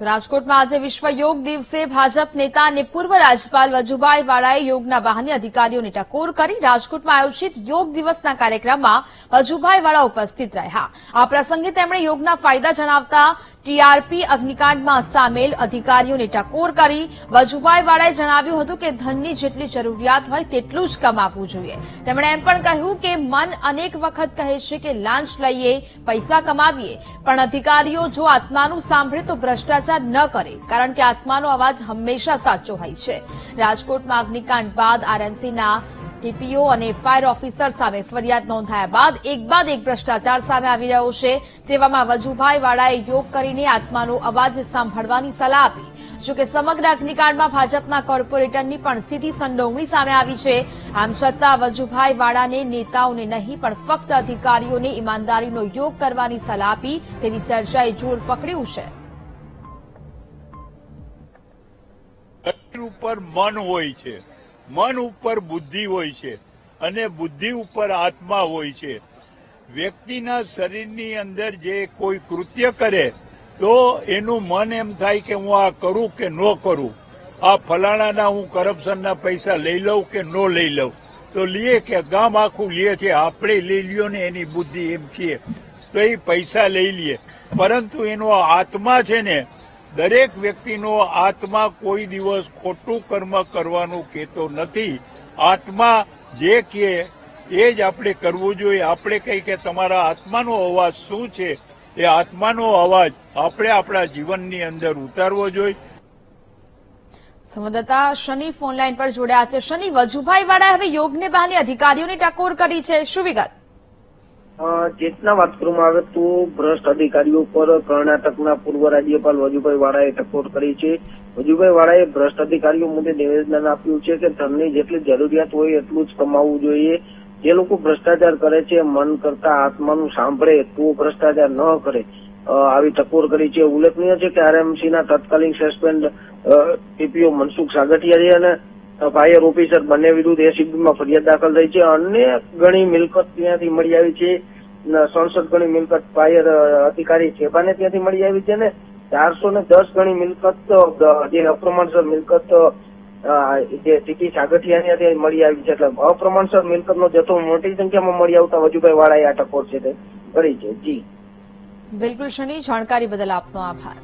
રાજકોટમાં આજે વિશ્વ યોગ દિવસે ભાજપ નેતા અને પૂર્વ રાજ્યપાલ વજુભાઈ વાળાએ યોગના બહાને અધિકારીઓને ટકોર કરી રાજકોટમાં આયોજિત યોગ દિવસના કાર્યક્રમમાં વજુભાઈ વાળા ઉપસ્થિત રહ્યા. આ પ્રસંગે તેમણે યોગના ફાયદા જણાવતા ટીઆરપી અગ્નિકાંડમાં સામેલ અધિકારીઓને ટકોર કરી વજુભાઈ વાળાએ જણાવ્યું હતું કે ધનની જેટલી જરૂરિયાત હોય તેટલું જ કમાવવું જોઈએ. તેમણે એમ પણ કહ્યું કે મન અનેક વખત કહે છે કે લાંચ લઈએ, પૈસા કમાવીએ. પણ અધિકારીઓ જો આત્માનું સાંભળે તો ભ્રષ્ટાચાર ન કરે, કારણ કે આત્માનો અવાજ હંમેશા સાચો હોય છે. રાજકોટમાં અગ્નિકાંડ બાદ આરએમસીના ટીપીઓ અને ફાયર ઓફિસર સામે ફરિયાદ નોંધાયા બાદ એક બાદ એક ભ્રષ્ટાચાર સામે આવી રહ્યો છે. તેવામાં વજુભાઈ વાળાએ યોગ કરીને આત્માનો અવાજ સાંભળવાની સલાહ આપી. જોકે સમગ્ર અગ્નિકાંડમાં ભાજપના કોર્પોરેટરની પણ સીધી સંડોવણી સામે આવી છે. આમ છતાં વજુભાઈ વાળાને નેતાઓને નહીં, પણ ફક્ત અધિકારીઓને ઈમાનદારીનો યોગ કરવાની સલાહ આપી તેવી ચર્ચાએ જોર પકડ્યું છે. શરીર ઉપર મન હોય છે. મન ઉપર બુદ્ધિ હોય છે અને બુદ્ધિ ઉપર આત્મા હોય છે. વ્યક્તિના શરીરની અંદર જે કોઈ કૃત્ય કરે, તો એનું મન એમ થાય કે હું આ કરું કે ન કરું. આ ફલાણાના હું કરપ્શનના પૈસા લઈ લઉં કે ન લઈ લઉં. તો લીએ કે ગામ આખું લીએ છે, આપણે લઈ લ્યો ને એની બુદ્ધિ એમ છીએ તો એ પૈસા લઈ લઈએ પરંતુ એનો આત્મા છે ને દરેક વ્યક્તિનો આત્મા કોઈ દિવસ ખોટું કર્મ કરવાનું કહેતો નથી. આત્મા જે કહે એ જ આપણે કરવું જોઈએ. આપણે કહીએ કે તમારા આત્માનો અવાજ શું છે? એ આત્માનો અવાજ આપણે આપણા જીવનની અંદર ઉતારવો જોઈએ. સંવાદદાતા શનિ ફોનલાઈન પર જોડાયા છે. શનિ, વજુભાઈ વાળા હવે યોગને બહાને અધિકારીઓની ટકોર કરી છે. શું વિગત? જેટના વાત કરવામાં આવે તો ભ્રષ્ટ અધિકારીઓ પર કર્ણાટકના પૂર્વ રાજ્યપાલ વજુભાઈ વાળાએ ટકોર કરી છે. વજુભાઈ વાળાએ ભ્રષ્ટ અધિકારીઓ મુદ્દે નિવેદન આપ્યું છે કે ધનની જેટલી જરૂરિયાત હોય એટલું જ કમાવવું જોઈએ. જે લોકો ભ્રષ્ટાચાર કરે છે, મન કરતા આત્માનું સાંભળે, તો ભ્રષ્ટાચાર ન કરે. આવી ટકોર કરી છે. ઉલ્લેખનીય છે કે આરએમસી ના તત્કાલીન સસ્પેન્ડ ટીપીઓ મનસુખ સાગઠિયા અને ફાયર ઓફિસર બંને વિરુદ્ધ એસીબીમાં ફરિયાદ દાખલ થઈ છે. અનેક ગણી મિલકત ત્યાંથી મળી આવી છે. સડસઠ ગણી મિલકત ફાયર અધિકારી ચેપાને ત્યાંથી મળી આવી છે ને ચારસો ને દસ ગણી મિલકત જે અપ્રમાણસર મિલકત જે સીટી સાગઠિયાની ત્યાંથી મળી આવી છે. એટલે અપ્રમાણસર મિલકતનો જથ્થો મોટી સંખ્યામાં મળી આવતા વજુભાઈ વાળાએ આ ટકોર છે તે કરી છે. જી. બિલકુલ શની જાણકારી બદલ આપનો આભાર.